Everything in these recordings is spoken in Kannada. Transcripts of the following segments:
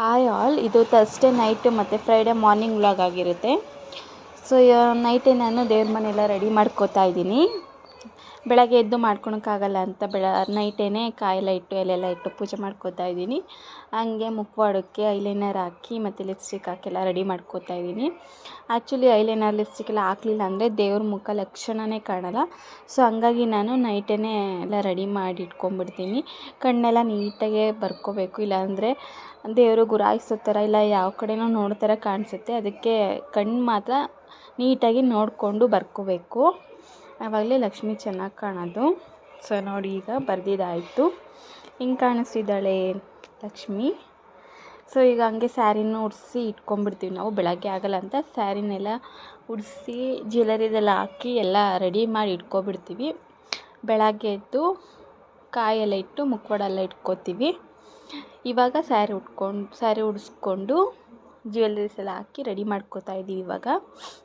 ಹಾಯ್ ಆಲ್ ಇದು ಥರ್ಸ್ಡೇ ನೈಟ್ ಮತ್ತು ಫ್ರೈಡೇ ಮಾರ್ನಿಂಗ್ ವ್ಲಾಗ್ ಆಗಿರುತ್ತೆ. ಸೊ ನೈಟೇ ನಾನು ದೇವ್ರ ಮನೆಯೆಲ್ಲ ರೆಡಿ ಮಾಡ್ಕೋತಾ ಇದ್ದೀನಿ. ಬೆಳಗ್ಗೆ ಎದ್ದು ಮಾಡ್ಕೊಳಕ್ಕಾಗಲ್ಲ ಅಂತ ಬೆಳ ನೈಟೇ ಕಾಯೆಲ್ಲ ಇಟ್ಟು ಎಲೆಲ್ಲ ಇಟ್ಟು ಪೂಜೆ ಮಾಡ್ಕೋತಾ ಇದ್ದೀನಿ. ಹಾಗೆ ಮುಖವಾಡಕ್ಕೆ ಐಲೈನರ್ ಹಾಕಿ ಮತ್ತು ಲಿಪ್ಸ್ಟಿಕ್ ಹಾಕಿ ಎಲ್ಲ ರೆಡಿ ಮಾಡ್ಕೋತಾ ಇದ್ದೀನಿ. ಆ್ಯಕ್ಚುಲಿ ಐಲೈನರ್ ಲಿಪ್ಸ್ಟಿಕ್ ಎಲ್ಲ ಹಾಕ್ಲಿಲ್ಲ ಅಂದರೆ ದೇವ್ರ ಮುಖ ಲಕ್ಷಣವೇ ಕಾಣಲ್ಲ. ಸೊ ಹಂಗಾಗಿ ನಾನು ನೈಟೇ ಎಲ್ಲ ರೆಡಿ ಮಾಡಿ ಇಟ್ಕೊಂಡ್ಬಿಡ್ತೀನಿ ಕಣ್ಣೆಲ್ಲ ನೀಟಾಗೆ ಬರ್ಕೋಬೇಕು, ಇಲ್ಲಾಂದರೆ ದೇವರು ಗುರಾಯಿಸೋ ಥರ ಇಲ್ಲ, ಯಾವ ಕಡೆನೋ ನೋಡೋ ಥರ ಕಾಣಿಸುತ್ತೆ. ಅದಕ್ಕೆ ಕಣ್ಣು ಮಾತ್ರ ನೀಟಾಗಿ ನೋಡಿಕೊಂಡು ಬರ್ಕೋಬೇಕು. ಆವಾಗಲೇ ಲಕ್ಷ್ಮಿ ಚೆನ್ನಾಗಿ ಕಾಣೋದು. ಸೊ ನೋಡಿ ಈಗ ಬರೆದಿದ್ದಾಯ್ತು. ಹಿಂಗೆ ಕಾಣಿಸ್ತಿದ್ದಾಳೆ ಲಕ್ಷ್ಮಿ. ಸೊ ಈಗ ಹಂಗೆ ಸ್ಯಾರಿನೂ ಉಡಿಸಿ ಇಟ್ಕೊಂಡ್ಬಿಡ್ತೀವಿ ನಾವು. ಬೆಳಗ್ಗೆ ಆಗಲ್ಲ ಅಂತ ಸ್ಯಾರಿನೆಲ್ಲ ಉಡಿಸಿ ಜ್ಯುವೆಲರಿದೆಲ್ಲ ಹಾಕಿ ಎಲ್ಲ ರೆಡಿ ಮಾಡಿ ಇಟ್ಕೊಬಿಡ್ತೀವಿ. ಬೆಳಗ್ಗೆ ಎದ್ದು ಕಾಯೆಲ್ಲ ಇಟ್ಟು ಮುಖವಾಡ ಎಲ್ಲ ಇಟ್ಕೋತೀವಿ. ಇವಾಗ ಸ್ಯಾರಿ ಉಟ್ಕೊಂಡು, ಸ್ಯಾರಿ ಉಡಿಸ್ಕೊಂಡು ಜ್ಯುವೆಲ್ಲರೀಸ್ ಎಲ್ಲ ಹಾಕಿ ರೆಡಿ ಮಾಡ್ಕೋತಾ ಇದ್ದೀವಿ ಇವಾಗ.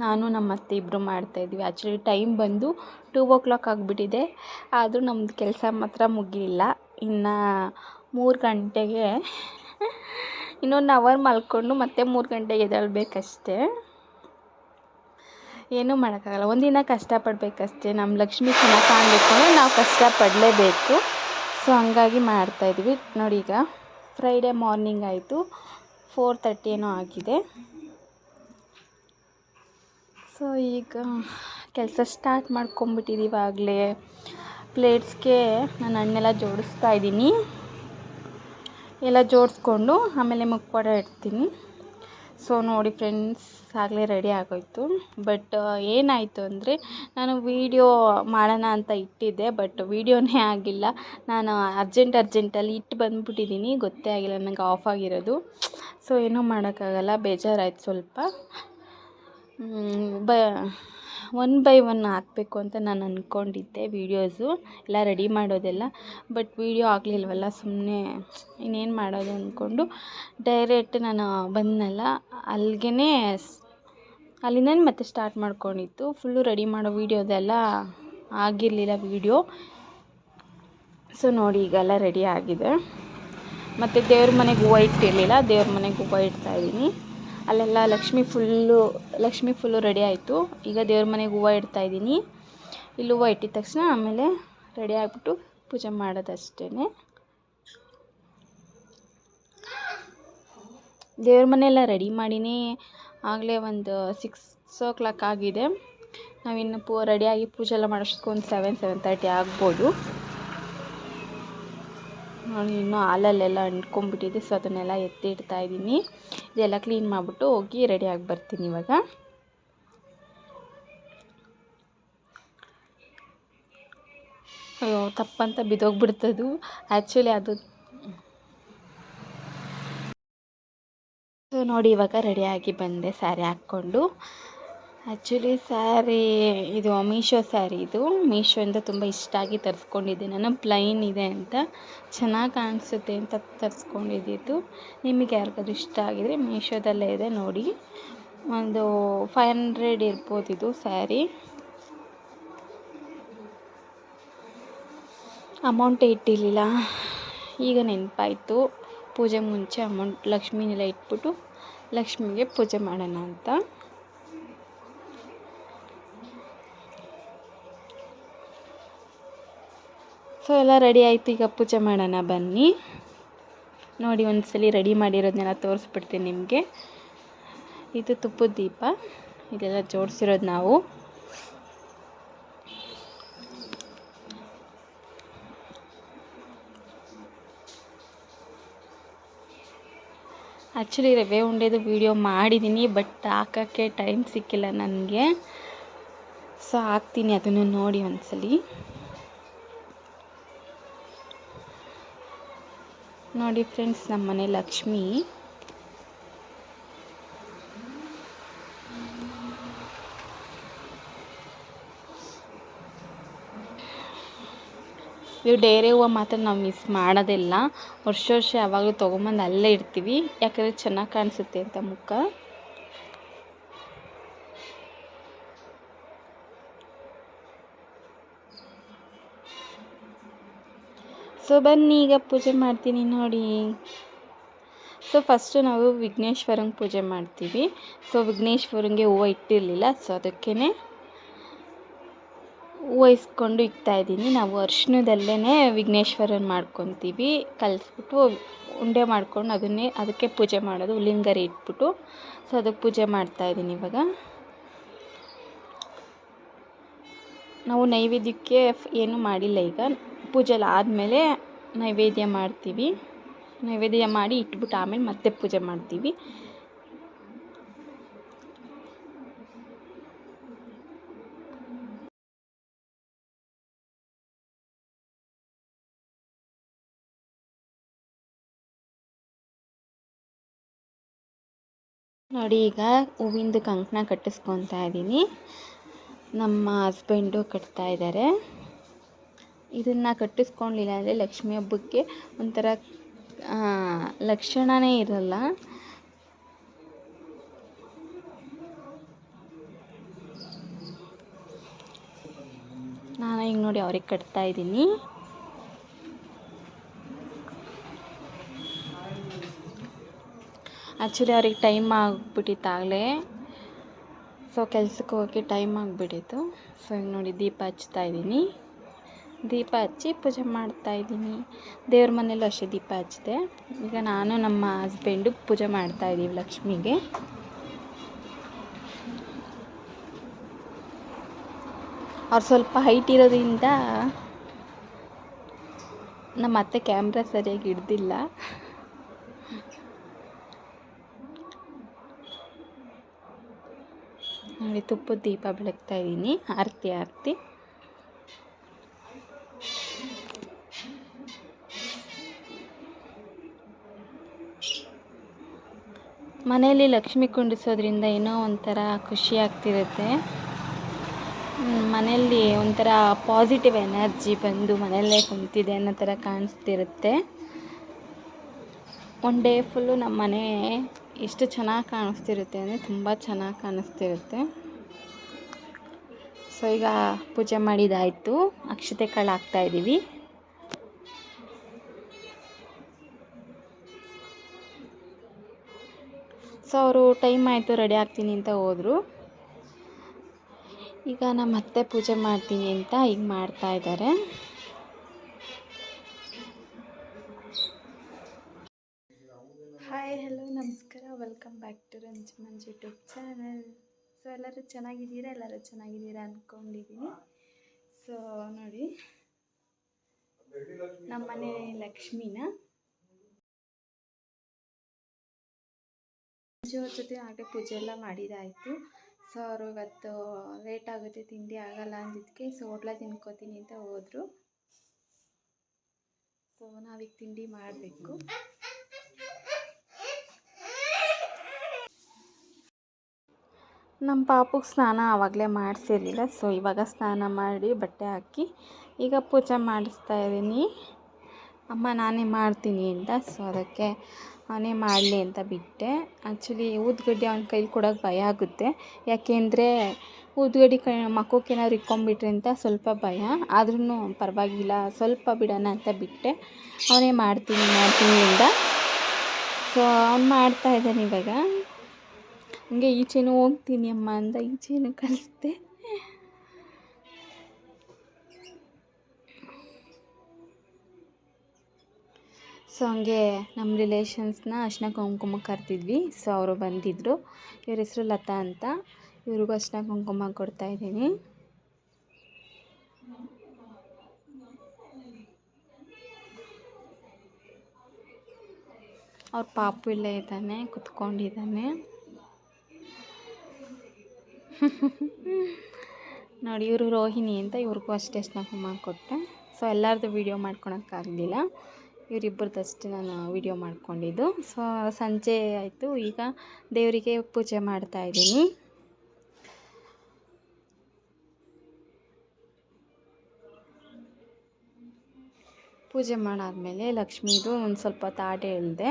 ನಾನು ನಮ್ಮ ಅತ್ತೆ ಇಬ್ಬರು ಮಾಡ್ತಾಯಿದ್ವಿ ಆ್ಯಕ್ಚುಲಿ ಟೈಮ್ ಬಂದು ಟೂ ಓ ಕ್ಲಾಕ್ ಆಗಿಬಿಟ್ಟಿದೆ. ಆದರೂ ನಮ್ಮದು ಕೆಲಸ ಮಾತ್ರ ಮುಗಿಲಿಲ್ಲ. ಇನ್ನು ಮೂರು ಗಂಟೆಗೆ ಇನ್ನೊಂದು ಅವರ್ ಮಲ್ಕೊಂಡು ಮತ್ತೆ ಮೂರು ಗಂಟೆಗೆ ಎದ್ದೇಳ್ಬೇಕಷ್ಟೆ. ಏನೂ ಮಾಡೋಕ್ಕಾಗಲ್ಲ. ಒಂದಿನ ಕಷ್ಟಪಡಬೇಕಷ್ಟೇ. ನಮ್ಮ ಲಕ್ಷ್ಮಿ ಚೆನ್ನಾಗಿ ಕಾಣಬೇಕು ಅಂದರೆ ನಾವು ಕಷ್ಟಪಡಲೇಬೇಕು. ಸೊ ಹಂಗಾಗಿ ಮಾಡ್ತಾಯಿದ್ವಿ ನೋಡಿ ಈಗ ಫ್ರೈಡೇ ಮಾರ್ನಿಂಗ್ ಆಯಿತು. ಫೋರ್ ತರ್ಟಿ ಏನೋ ಆಗಿದೆ. ಸೊ ಈಗ ಕೆಲಸ ಸ್ಟಾರ್ಟ್ ಮಾಡ್ಕೊಂಬಿಟ್ಟಿದ್ದೀವಿ ಆಗಲೇ ಪ್ಲೇಟ್ಸ್ಗೆ ನಾನು ಹಣ್ಣೆಲ್ಲ ಜೋಡಿಸ್ತಾ ಇದ್ದೀನಿ. ಎಲ್ಲ ಜೋಡಿಸ್ಕೊಂಡು ಆಮೇಲೆ ಮುಖವಾಡ ಇಡ್ತೀನಿ. ಸೊ ನೋಡಿ ಫ್ರೆಂಡ್ಸ್ ಆಗಲೇ ರೆಡಿ ಆಗೋಯ್ತು. ಬಟ್ ಏನಾಯಿತು ಅಂದರೆ ನಾನು ವೀಡಿಯೋ ಮಾಡೋಣ ಅಂತ ಇಟ್ಟಿದ್ದೆ ಬಟ್ ವೀಡಿಯೋನೇ ಆಗಿಲ್ಲ. ನಾನು ಅರ್ಜೆಂಟ್ ಅರ್ಜೆಂಟಲ್ಲಿ ಇಟ್ಟು ಬಂದ್ಬಿಟ್ಟಿದ್ದೀನಿ ಗೊತ್ತೇ ಆಗಿಲ್ಲ ನನಗೆ ಆಫ್ ಆಗಿರೋದು. ಸೊ ಏನೂ ಮಾಡೋಕ್ಕಾಗಲ್ಲ, ಬೇಜಾರಾಯ್ತು ಸ್ವಲ್ಪ. ಬ, ಒನ್ ಬೈ ಒನ್ ಹಾಕಬೇಕು ಅಂತ ನಾನು ಅಂದ್ಕೊಂಡಿದ್ದೆ ವೀಡಿಯೋಸು. ಎಲ್ಲ ರೆಡಿ ಮಾಡೋದೆಲ್ಲ, ಬಟ್ ವೀಡಿಯೋ ಆಗಲಿಲ್ವಲ್ಲ ಸುಮ್ಮನೆ ಇನ್ನೇನು ಮಾಡೋದು ಅಂದ್ಕೊಂಡು ಡೈರೆಕ್ಟ್ ನಾನು ಬಂದನಲ್ಲ ಅಲ್ಲಿಗೆ ಅಲ್ಲಿಂದ ಮತ್ತೆ ಸ್ಟಾರ್ಟ್ ಮಾಡ್ಕೊಂಡಿತ್ತು. ಫುಲ್ಲು ರೆಡಿ ಮಾಡೋ ವೀಡಿಯೋದೆಲ್ಲ ಆಗಿರಲಿಲ್ಲ ವೀಡಿಯೋ. ಸೊ ನೋಡಿ, ಈಗೆಲ್ಲ ರೆಡಿ ಆಗಿದೆ. ಮತ್ತು ದೇವ್ರ ಮನೆಗೆ ಹೂವು ಇಟ್ಟಿರಲಿಲ್ಲ, ದೇವ್ರ ಮನೆಗೆ ಹೂವು ಇಡ್ತಾಯಿದ್ದೀನಿ ಅಲ್ಲೆಲ್ಲ Lakshmi full Lakshmi full ready ಆಯಿತು. ಈಗ ದೇವ್ರ ಮನೆಗೆ ಹೂವು ಇಡ್ತಾಯಿದ್ದೀನಿ ಇಲ್ಲಿ ಹೂವು ಇಟ್ಟಿದ ತಕ್ಷಣ ಆಮೇಲೆ ರೆಡಿ ಆಗಿಬಿಟ್ಟು ಪೂಜೆ ಮಾಡೋದಷ್ಟೇ ದೇವ್ರ ಮನೆಯೆಲ್ಲ ರೆಡಿ ಮಾಡಿನೇ. ಆಗಲೇ ಒಂದು ಸಿಕ್ಸ್ ಓ ಕ್ಲಾಕ್ ಆಗಿದೆ. ನಾವಿನ್ನು ಪೂ ರೆಡಿಯಾಗಿ ಪೂಜೆ ಎಲ್ಲ ಮಾಡೋಷ್ಟಕ್ಕೆ ಒಂದು ಸೆವೆನ್ ಸೆವೆನ್ ತರ್ಟಿ ಆಗ್ಬೋದು. ಇನ್ನೂ ಹಾಲಲ್ಲೆಲ್ಲ ಅಂಟ್ಕೊಂಡ್ಬಿಟ್ಟಿದೆ ಸೊ ಅದನ್ನೆಲ್ಲ ಎತ್ತಿ ಇಡ್ತಾ ಇದ್ದೀನಿ. ಇದೆಲ್ಲ ಕ್ಲೀನ್ ಮಾಡಿಬಿಟ್ಟು ಹೋಗಿ ರೆಡಿಯಾಗಿ ಬರ್ತೀನಿ ಇವಾಗ. ಅಯ್ಯೋ, ತಪ್ಪಂತ ಬಿದ್ದೋಗ್ಬಿಡ್ತದು ಆ್ಯಕ್ಚುಲಿ ಅದು ನೋಡಿ, ಇವಾಗ ರೆಡಿಯಾಗಿ ಬಂದೆ, ಸ್ಯಾರಿ ಹಾಕ್ಕೊಂಡು. ಆ್ಯಕ್ಚುಲಿ ಸ್ಯಾರಿ ಇದು ಮೀಶೋ ಸ್ಯಾರಿ ಇದು. ಮೀಶೋಯಿಂದ ತುಂಬ ಇಷ್ಟ ಆಗಿ ತರಿಸ್ಕೊಂಡಿದ್ದೆ. ನಾನು ಪ್ಲೈನ್ ಇದೆ ಅಂತ. ಚೆನ್ನಾಗಿ ಕಾಣಿಸುತ್ತೆ ಅಂತ ತರಿಸ್ಕೊಂಡಿದ್ದಿದ್ದು. ನಿಮಗೆ ಯಾರಿಗಾದ್ರೂ ಇಷ್ಟ ಆಗಿದರೆ ಮೀಶೋದಲ್ಲೇ ಇದೆ ನೋಡಿ. ಒಂದು ಫೈವ್ ಹಂಡ್ರೆಡ್ ಇರ್ಬೋದು ಇದು ಸ್ಯಾರಿ ಅಮೌಂಟ್ ಇಟ್ಟಿರಲಿಲ್ಲ. ಈಗ ನೆನಪಾಯಿತು. ಪೂಜೆ ಮುಂಚೆ ಅಮೌಂಟ್ ಲಕ್ಷ್ಮೀನೆಲ್ಲ ಇಟ್ಬಿಟ್ಟು ಲಕ್ಷ್ಮಿಗೆ ಪೂಜೆ ಮಾಡೋಣ ಅಂತ. ಸೊ ಎಲ್ಲ ರೆಡಿ ಆಯಿತು. ಈಗ ಪೂಜೆ ಮಾಡೋಣ ಬನ್ನಿ. ನೋಡಿ, ಒಂದ್ಸಲಿ ರೆಡಿ ಮಾಡಿರೋದನ್ನೆಲ್ಲ ತೋರಿಸ್ಬಿಡ್ತೀನಿ ನಿಮಗೆ. ಇದು ತುಪ್ಪದ ದೀಪ. ಇದೆಲ್ಲ ಜೋಡಿಸಿರೋದು ನಾವು. ಆ್ಯಕ್ಚುಲಿ ರವೆ ಉಂಡೆದು ವೀಡಿಯೋ ಮಾಡಿದ್ದೀನಿ ಬಟ್ ಹಾಕೋಕ್ಕೆ ಟೈಮ್ ಸಿಕ್ಕಿಲ್ಲ ನನಗೆ. ಸೊ ಹಾಕ್ತೀನಿ ಅದನ್ನು ನೋಡಿ ಒಂದ್ಸಲಿ. ನೋಡಿ ಫ್ರೆಂಡ್ಸ್ ನಮ್ಮ ಮನೆ ಲಕ್ಷ್ಮಿ. ಇದು ಡೇರೆ ಹೂವು ಮಾತ್ರ ನಾವು ಮಿಸ್ ಮಾಡೋದಿಲ್ಲ. ವರ್ಷ ವರ್ಷ ಯಾವಾಗಲೂ ತೊಗೊಂಬಂದು ಅಲ್ಲೇ ಇಡ್ತೀವಿ. ಯಾಕಂದರೆ ಚೆನ್ನಾಗಿ ಕಾಣಿಸುತ್ತೆ ಅಂತ ಮುಖ. ಸೊ ಬನ್ನಿ, ಈಗ ಪೂಜೆ ಮಾಡ್ತೀನಿ ನೋಡಿ. ಸೊ ಫಸ್ಟು ನಾವು ವಿಘ್ನೇಶ್ವರಂಗೆ ಪೂಜೆ ಮಾಡ್ತೀವಿ. ಸೊ ವಿಘ್ನೇಶ್ವರಂಗೆ ಹೂವು ಇಟ್ಟಿರಲಿಲ್ಲ ಸೊ ಅದಕ್ಕೇ ಹೂವು ಇಸ್ಕೊಂಡು ಇಕ್ತಾಯಿದ್ದೀನಿ ನಾವು ಅರ್ಶಿಣದಲ್ಲೇ ವಿಘ್ನೇಶ್ವರನ ಮಾಡ್ಕೊತೀವಿ. ಕಲಿಸ್ಬಿಟ್ಟು ಉಂಡೆ ಮಾಡ್ಕೊಂಡು ಅದನ್ನೇ, ಅದಕ್ಕೆ ಪೂಜೆ ಮಾಡೋದು ಹುಲ್ಲಿನ ಇಟ್ಬಿಟ್ಟು. ಸೊ ಅದಕ್ಕೆ ಪೂಜೆ ಮಾಡ್ತಾಯಿದ್ದೀನಿ ಇವಾಗ. ನಾವು ನೈವೇದ್ಯಕ್ಕೆ ಏನು ಮಾಡಿಲ್ಲ ಈಗ. ಪೂಜೆ ಎಲ್ಲ ಆದಮೇಲೆ ನೈವೇದ್ಯ ಮಾಡ್ತೀವಿ. ನೈವೇದ್ಯ ಮಾಡಿ ಇಟ್ಬಿಟ್ಟು ಆಮೇಲೆ ಮತ್ತೆ ಪೂಜೆ ಮಾಡ್ತೀವಿ. ನೋಡಿ ಈಗ ಹೂವಿಂದು ಕಂಕಣ ಕಟ್ಟಿಸ್ಕೊತಾ ಇದ್ದೀನಿ ನಮ್ಮ ಹಸ್ಬೆಂಡು ಕಟ್ತಾ ಇದ್ದಾರೆ ಇದನ್ನು ಕಟ್ಟಿಸ್ಕೊಳ್ಲಿಲ್ಲ ಅಂದರೆ ಲಕ್ಷ್ಮಿ ಹಬ್ಬಕ್ಕೆ ಒಂಥರ ಲಕ್ಷಣವೇ ಇರಲ್ಲ. ನಾನು ಈಗ ನೋಡಿ ಅವ್ರಿಗೆ ಕಟ್ತಾ ಇದ್ದೀನಿ. ಆ್ಯಕ್ಚುಲಿ ಅವ್ರಿಗೆ ಟೈಮ್ ಆಗಿಬಿಟ್ಟಿತ್ತಾಗಲೇ. ಸೊ ಕೆಲ್ಸಕ್ಕೆ ಹೋಗೋಕ್ಕೆ ಟೈಮ್ ಆಗಿಬಿಟ್ಟಿತ್ತು. ಸೊ ಈಗ ನೋಡಿ ದೀಪ ಹಚ್ತಾ ಇದ್ದೀನಿ. ದೀಪ ಹಚ್ಚಿ ಪೂಜೆ ಮಾಡ್ತಾಯಿದ್ದೀನಿ ದೇವ್ರ ಮನೇಲೂ ಅಷ್ಟೇ ದೀಪ ಹಚ್ಚಿದೆ. ಈಗ ನಾನು ನಮ್ಮ ಹಸ್ಬೆಂಡು ಪೂಜೆ ಮಾಡ್ತಾ ಇದ್ದೀವಿ ಲಕ್ಷ್ಮಿಗೆ. ಅವ್ರು ಸ್ವಲ್ಪ ಹೈಟ್ ಇರೋದ್ರಿಂದ ನಮ್ಮ ಅತ್ತೆ ಕ್ಯಾಮ್ರಾ ಸರಿಯಾಗಿ ಹಿಡ್ದಿಲ್ಲ. ನೋಡಿ ತುಪ್ಪದ ದೀಪ ಬೆಳಗ್ತಾ ಇದ್ದೀನಿ. ಆರತಿ ಆರತಿ. ಮನೆಯಲ್ಲಿ ಲಕ್ಷ್ಮಿ ಕುಂಡಿಸೋದ್ರಿಂದ ಏನೋ ಒಂಥರ ಖುಷಿ ಆಗ್ತಿರುತ್ತೆ. ಮನೆಯಲ್ಲಿ ಒಂಥರ ಪಾಸಿಟಿವ್ ಎನರ್ಜಿ ಬಂದು ಮನೆಯಲ್ಲೇ ಕುಂತಿದೆ ಅನ್ನೋ ಥರ ಕಾಣಿಸ್ತಿರುತ್ತೆ. ಒನ್ ಡೇ ಫುಲ್ಲು ನಮ್ಮ ಮನೆ ಎಷ್ಟು ಚೆನ್ನಾಗಿ ಕಾಣಿಸ್ತಿರುತ್ತೆ ಅಂದರೆ ತುಂಬ ಚೆನ್ನಾಗಿ ಕಾಣಿಸ್ತಿರುತ್ತೆ. ಸೊ ಈಗ ಪೂಜೆ ಮಾಡಿದಾಯಿತು. ಅಕ್ಷತೆ ಕಾಳು ಹಾಕ್ತಾಯಿದ್ದೀವಿ ಸೊ ಅವರು ಟೈಮ್ ಆಯಿತು, ರೆಡಿ ಆಗ್ತೀನಿ ಅಂತ ಹೋದರು. ಈಗ ನಮ್ಮ ಮತ್ತೆ ಪೂಜೆ ಮಾಡ್ತೀನಿ ಅಂತ ಈಗ ಮಾಡ್ತಾ ಇದ್ದಾರೆ. ಹಾಯ್ ಹಲೋ ನಮಸ್ಕಾರ. Welcome back to Ranju Manju YouTube channel so ಎಲ್ಲರೂ ಚೆನ್ನಾಗಿದ್ದೀರಾ? ಎಲ್ಲರೂ ಚೆನ್ನಾಗಿದ್ದೀರಾ ಅಂದ್ಕೊಂಡಿದ್ದೀನಿ ಸೊ ನೋಡಿ. ನಮ್ಮ ಮನೆ ಲಕ್ಷ್ಮಿನ. ಅವ್ರ ಜೊತೆ ಆಗಲೇ ಪೂಜೆ ಎಲ್ಲ ಮಾಡಿದಾಯಿತು. ಸೊ ಅವರು ಇವತ್ತು ಲೇಟ್ ಆಗುತ್ತೆ, ತಿಂಡಿ ಆಗಲ್ಲ ಅಂದಿದ್ದಕ್ಕೆ ಸೊ ಹೋಟ್ಲ ತಿನ್ಕೋತೀನಿ ಅಂತ ಹೋದರು. ಸೊ ನಾವೀಗ ತಿಂಡಿ ಮಾಡಬೇಕು. ನಮ್ಮ ಪಾಪುಗೆ ಸ್ನಾನ ಆವಾಗಲೇ ಮಾಡಿಸಿರಲಿಲ್ಲ ಸೊ ಇವಾಗ ಸ್ನಾನ ಮಾಡಿ ಬಟ್ಟೆ ಹಾಕಿ ಈಗ ಪೂಜೆ ಮಾಡಿಸ್ತಾ ಇದ್ದೀನಿ. ಅಮ್ಮ ನಾನೇ ಮಾಡ್ತೀನಿ ಅಂತ ಸೊ ಅದಕ್ಕೆ ಅವನೇ ಮಾಡಲಿ ಅಂತ ಬಿಟ್ಟೆ. ಆ್ಯಕ್ಚುಲಿ ಊದುಗಡ್ಡಿ ಅವ್ನ ಕೈಲಿ ಕೊಡೋಕೆ ಭಯ ಆಗುತ್ತೆ. ಯಾಕೆಂದರೆ ಊದುಗಡ್ಡಿ ಕೈ ಮಕ್ಕಕ್ಕೆ ಏನಾದ್ರು ಇಕ್ಕೊಂಬಿಟ್ರೆ ಅಂತ ಸ್ವಲ್ಪ ಭಯ. ಆದ್ರೂ ಪರವಾಗಿಲ್ಲ, ಸ್ವಲ್ಪ ಬಿಡೋಣ ಅಂತ ಬಿಟ್ಟೆ. ಅವನೇ ಮಾಡ್ತೀನಿ ಮಾಡ್ತೀನಿ ಅಂದ ಸೊ ಅವ್ನು ಮಾಡ್ತಾ ಇದ್ದಾನೆ ಇವಾಗ. ಹಂಗೆ ಈಚೆನೂ ಹೋಗ್ತೀನಿ ಅಮ್ಮ ಅಂದ ಈಚೆನೂ ಕಳಿಸ್ದೆ. ಸೊ ಹಂಗೆ ನಮ್ಮ ರಿಲೇಷನ್ಸ್ನ ಅರ್ಶಿನ ಕುಂಕುಮ ಕರೆದಿದ್ವಿ. ಸೊ ಅವರು ಬಂದಿದ್ದರು ಇವ್ರ ಹೆಸರು ಲತಾ ಅಂತ. ಇವ್ರಿಗೂ ಅರ್ಶಿನ ಕುಂಕುಮ ಕೊಡ್ತಾಯಿದ್ದೀನಿ ಅವ್ರ ಪಾಪು ಇಲ್ಲೇ ಇದ್ದಾನೆ, ಕುತ್ಕೊಂಡಿದ್ದಾನೆ. ನೋಡಿ, ಇವರು ರೋಹಿಣಿ ಅಂತ. ಇವ್ರಿಗೂ ಅಷ್ಟೇ ಅರ್ಶಿನ ಮಾಡಿಕೊಟ್ಟೆ ಕೊಟ್ಟೆ. ಸೊ ಎಲ್ಲರದ್ದು ವೀಡಿಯೋ ಮಾಡ್ಕೊಳಕ್ಕಾಗಲಿಲ್ಲ. ಇವರಿಬ್ಬರದಷ್ಟೇ ನಾನು ವಿಡಿಯೋ ಮಾಡ್ಕೊಂಡಿದ್ದು. ಸೊ ಸಂಜೆ ಆಯಿತು. ಈಗ ದೇವರಿಗೆ ಪೂಜೆ ಮಾಡ್ತಾ ಇದ್ದೀನಿ. ಪೂಜೆ ಮಾಡಾದಮೇಲೆ ಲಕ್ಷ್ಮೀದು ಒಂದು ಸ್ವಲ್ಪ ತಾಟೆ ಎಳೆದೆ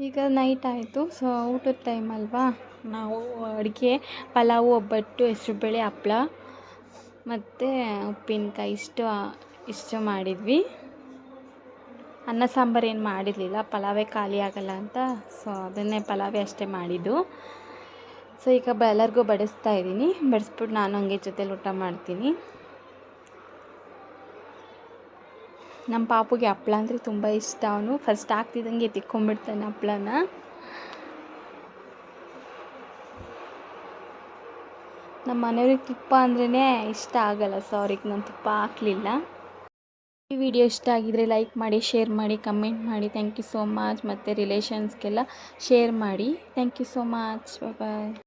ಈಗ ನೈಟ್ ಆಯಿತು. ಸೊ ಊಟದ ಟೈಮ್ ಅಲ್ವಾ? ನಾವು ಅಡುಗೆ, ಪಲಾವು, ಒಬ್ಬಟ್ಟು, ಹೆಸರುಬೇಳೆ, ಹಪ್ಳ, ಮತ್ತು ಉಪ್ಪಿನಕಾಯಿ, ಇಷ್ಟು ಇಷ್ಟು ಮಾಡಿದ್ವಿ. ಅನ್ನ ಸಾಂಬಾರು ಏನು ಮಾಡಿರಲಿಲ್ಲ, ಪಲಾವೇ ಖಾಲಿ ಆಗಲ್ಲ ಅಂತ ಸೊ ಅದನ್ನೇ ಪಲಾವೇ ಅಷ್ಟೇ ಮಾಡಿದ್ದು. ಸೊ ಈಗ ಬ, ಎಲ್ಲರಿಗೂ ಬಡಿಸ್ತಾ ಇದ್ದೀನಿ. ಬಡಿಸ್ಬಿಟ್ಟು ನಾನು ಹಂಗೆ ಜೊತೇಲಿ ಊಟ ಮಾಡ್ತೀನಿ. ನಮ್ಮ ಪಾಪುಗೆ ಹಪ್ಳ ಅಂದರೆ ತುಂಬ ಇಷ್ಟ. ಅವನು ಫಸ್ಟ್ ಆಗ್ತಿದ್ದಂಗೆ ತಿಕ್ಕೊಂಬಿಡ್ತಾನೆ ಹಪ್ಳನ. ನಮ್ಮ ಮನೆಯವ್ರಿಗೆ ತುಪ್ಪ ಅಂದ್ರೇ ಇಷ್ಟ ಆಗಲ್ಲ. ಸೊ ಅವ್ರಿಗೆ ನಾನು ತುಪ್ಪ ಹಾಕಲಿಲ್ಲ. ಈ ವಿಡಿಯೋ ಇಷ್ಟ ಆಗಿದರೆ ಲೈಕ್ ಮಾಡಿ ಶೇರ್ ಮಾಡಿ ಕಮೆಂಟ್ ಮಾಡಿ. ಥ್ಯಾಂಕ್ ಯು ಸೋ ಮಚ್ ಮತ್ತು ರಿಲೇಷನ್ಸ್ಗೆಲ್ಲ ಶೇರ್ ಮಾಡಿ. Thank you so much bye